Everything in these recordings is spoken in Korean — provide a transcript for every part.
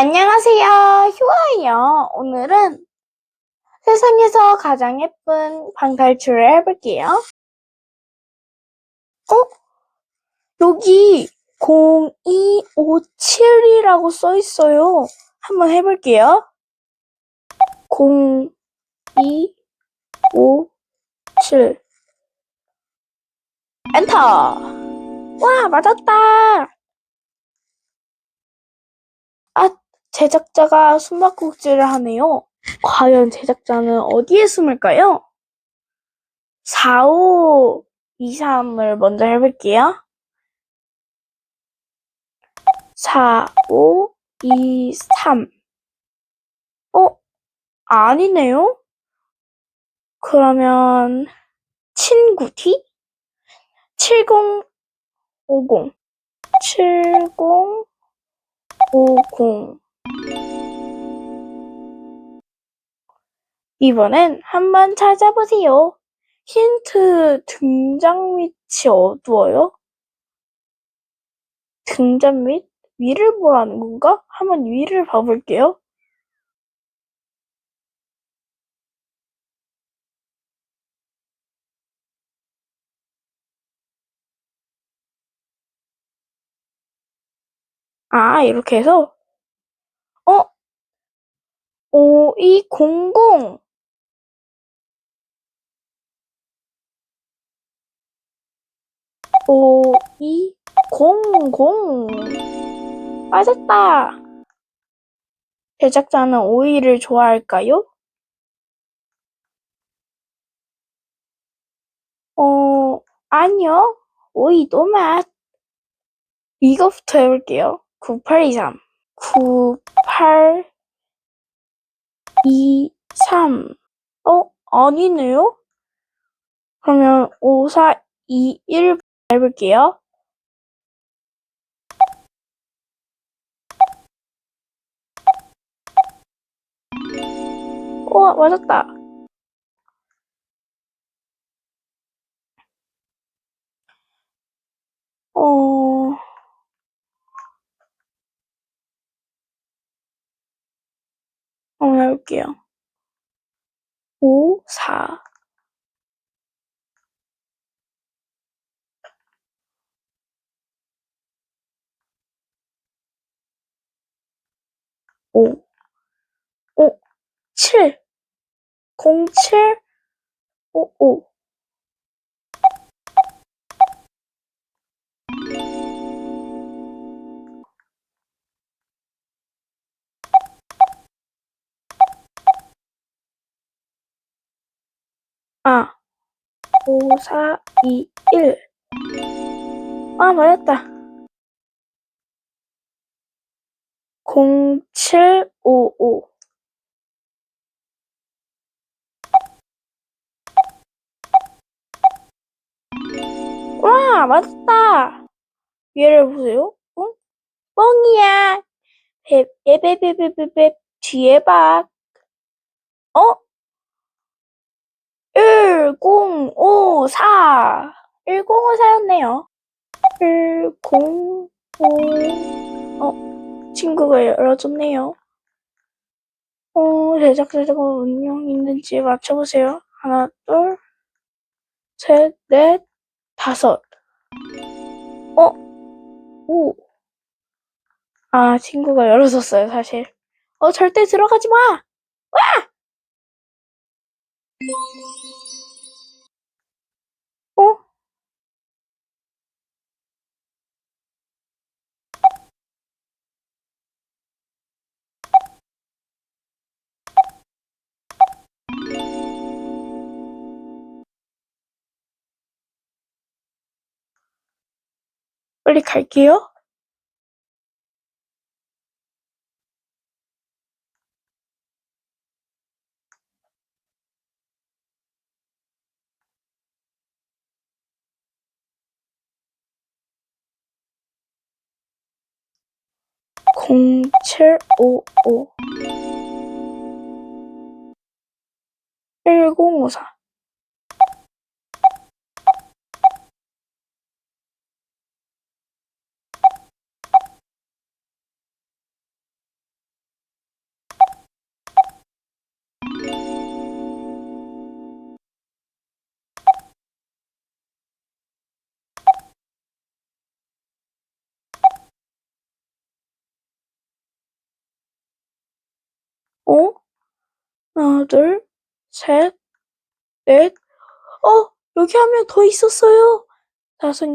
안녕하세요. 휴아예요. 오늘은 세상에서 가장 예쁜 방탈출을 해볼게요. 어? 여기 0257이라고 써 있어요. 한번 해볼게요. 0257 엔터! 와, 맞았다! 아, 제작자가 숨바꼭질을 하네요. 과연 제작자는 어디에 숨을까요? 4, 5, 2, 3을 먼저 해볼게요. 4, 5, 2, 3. 어? 아니네요? 그러면, 친구 D? 7050. 7050. 이번엔 한번 찾아보세요. 힌트 등장 밑이 어두워요? 등장 밑? 위를 보라는 건가? 한번 위를 봐볼게요. 아, 이렇게 해서 어? 5200 5200 맞았다. 제작자는 오이를 좋아할까요? 어, 아니요. 오이도 맛. 이거부터 해볼게요. 9823. 9823. 어? 아니네요? 그러면 5421 해볼게요. 우와, 맞았다. 어, 한번 해볼게요. 5, 4. 오, 오, 7, 07, 55. 아, 5, 4, 2, 1. 아, 맞았다. 0755. 와, 맞았다. 얘를 보세요. 응? 뻥이야. 베베베베베베 뒤에 봐. 어? 1054. 1054였네요. 1054. 어, 친구가 열어줬네요. 어, 제작자가 운영 있는지 맞춰보세요. 하나, 둘, 셋, 넷, 다섯. 어? 오. 아, 친구가 열어줬어요, 사실. 어, 절대 들어가지 마! 와! 빨리 갈게요. 공칠오오 일공오사 어? 하나, 둘, 셋, 넷. 어, 여기 한 명 더 있었어요. 다섯.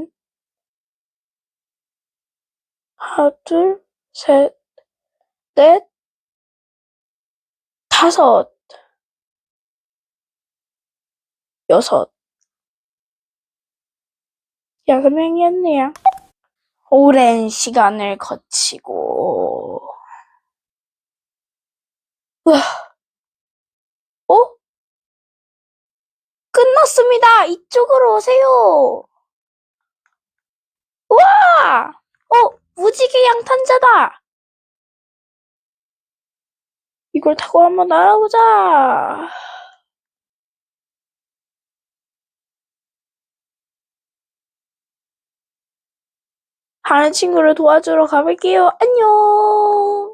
하나, 둘, 셋, 넷, 다섯, 여섯. 여섯 명이었네요. 오랜 시간을 거치고, 으아, 어? 끝났습니다. 이쪽으로 오세요. 와! 어, 무지개 양탄자다. 이걸 타고 한번 날아보자. 다른 친구를 도와주러 가볼게요. 안녕.